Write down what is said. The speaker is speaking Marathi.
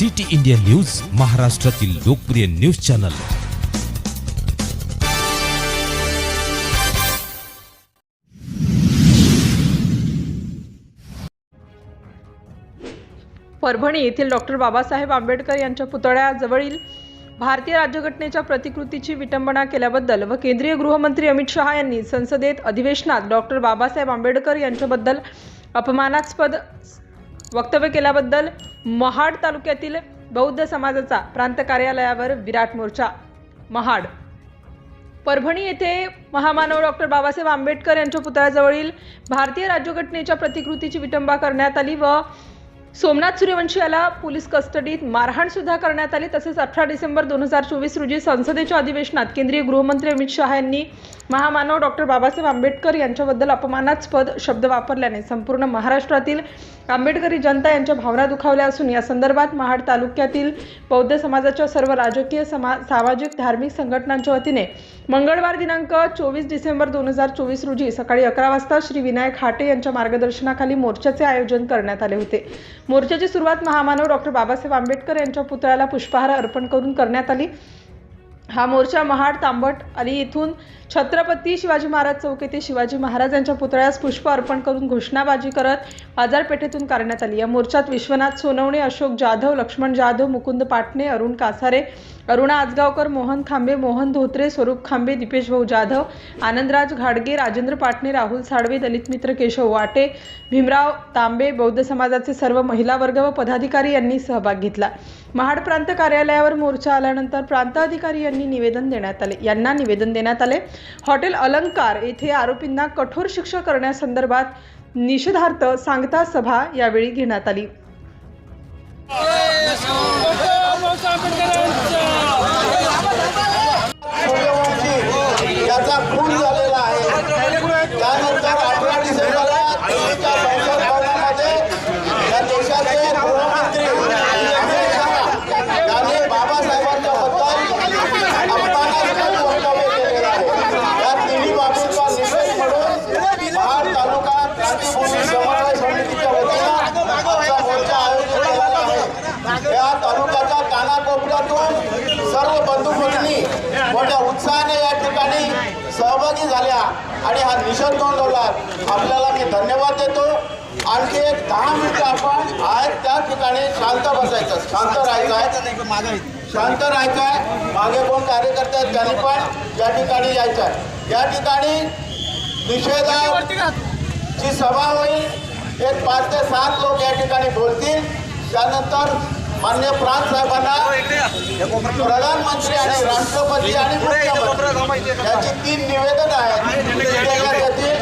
सिटी इंडिया न्यूज महाराष्ट्रातील लोकप्रिय न्यूज चॅनल. परभणी येथील डॉक्टर बाबासाहेब आंबेडकर यांच्या पुतळ्याजवळील भारतीय राज्यघटनेच्या प्रतिकृतीची विटंबना केल्याबद्दल व केंद्रीय गृहमंत्री अमित शहा यांनी संसदेत अधिवेशनात डॉक्टर बाबासाहेब आंबेडकर यांच्याबद्दल अपमानास्पद वक्तव्य केल्याबद्दल महाड तालुक्यातील बौद्ध समाजाचा प्रांत कार्यालयावर विराट मोर्चा. महाड. परभणी येथे महामानव डॉक्टर बाबासाहेब आंबेडकर यांच्या पुतळ्याजवळील भारतीय राज्यघटनेच्या प्रतिकृतीची विटंबा करण्यात आली व सोमनाथ सूर्यवंशी याला पोलीस कस्टडीत मारहाण सुद्धा करण्यात आली. तसेच अठरा डिसेंबर दोन हजार चोवीस रोजी संसदेच्या अधिवेशनात केंद्रीय गृहमंत्री अमित शहा यांनी महामानव डॉक्टर बाबासाहेब आंबेडकर यांच्याबद्दल अपमानास्पद शब्द वापरल्याने संपूर्ण महाराष्ट्रातील आंबेडकरी जनता यांच्या भावना दुखावल्या असून या संदर्भात महाड तालुक्यातील बौद्ध समाजाच्या सर्व राजकीय समा सामाजिक धार्मिक संघटनांच्या वतीने मंगळवार दिनांक चोवीस डिसेंबर दोन हजार चोवीस रोजी सकाळी अकरा वाजता श्री विनायक हाटे यांच्या मार्गदर्शनाखाली मोर्चाचे आयोजन करण्यात आले होते. मोर्चाची सुरुवात महामानव डॉक्टर बाबासाहेब आंबेडकर यांच्या पुतळ्याला पुष्पहार अर्पण करून करण्यात आली. हा मोर्चा महाड तांबट आणि येथून छत्रपती शिवाजी महाराज चौक येथे शिवाजी महाराजांच्या पुतळ्यास पुष्प अर्पण करून घोषणाबाजी करत बाजारपेठेतून करण्यात आली. या मोर्चात विश्वनाथ सोनवणे अशोक जाधव लक्ष्मण जाधव मुकुंद पाटणे अरुण कासारे अरुणा आजगावकर मोहन खांबे मोहन धोत्रे स्वरूप खांबे दीपेश भाऊ जाधव आनंदराज घाडगे राजेंद्र पाटणे राहुल साळवे दलित मित्र केशव वाटे भीमराव तांबे बौद्ध समाजाचे सर्व महिला वर्ग व पदाधिकारी यांनी सहभाग घेतला. महाड प्रांत कार्यालयावर मोर्चा आल्यानंतर प्रांताधिकारी यांनी यांनी निवेदन देण्यात आले यांना निवेदन देण्यात आले हॉटेल अलंकार येथे आरोपींना कठोर शिक्षा करण्यासंदर्भात निषेधार्थ सांगता सभा यावेळी घेण्यात आली सूर्यवंशी याचा खून झालेला आहे त्यानंतर अठरा डिसेंबरला दिल्लीच्या संसद भवनामध्ये या देशाचे गृहमंत्री अमित शहा यांनी बाबासाहेबांच्या बद्दल अपमानास्पद वक्तव्य केलेलं आहे या तिन्ही बाबींचा निषेध म्हणून महाड तालुका क्रांतीभूमी समन्वय समितीच्या वतीनं आजचा मोर्चा आयोजित केलेला आहे या कोपऱ्यातून सर्व बंधू भगिनी मोठ्या उत्साहाने या ठिकाणी सहभागी झाल्या आणि हा निषेध नोंदवला. आपल्याला मी धन्यवाद देतो. आणखी एक दहा मिनिटं आपण आहेत त्या ठिकाणी शांत बसायचं. शांत राहायचं आहे. शांत राहायचं आहे. मागे कोण कार्यकर्ते आहेत त्यांनी पण या ठिकाणी यायचं आहे. या ठिकाणी निषेधाची सभा होईल. एक पाच ते सात लोक या ठिकाणी बोलतील. त्यानंतर मान्य प्रांत साहेबांना प्रधानमंत्री आणि राष्ट्रपती आणि मुख्यमंत्री. याची तीन निवेदन आहेत.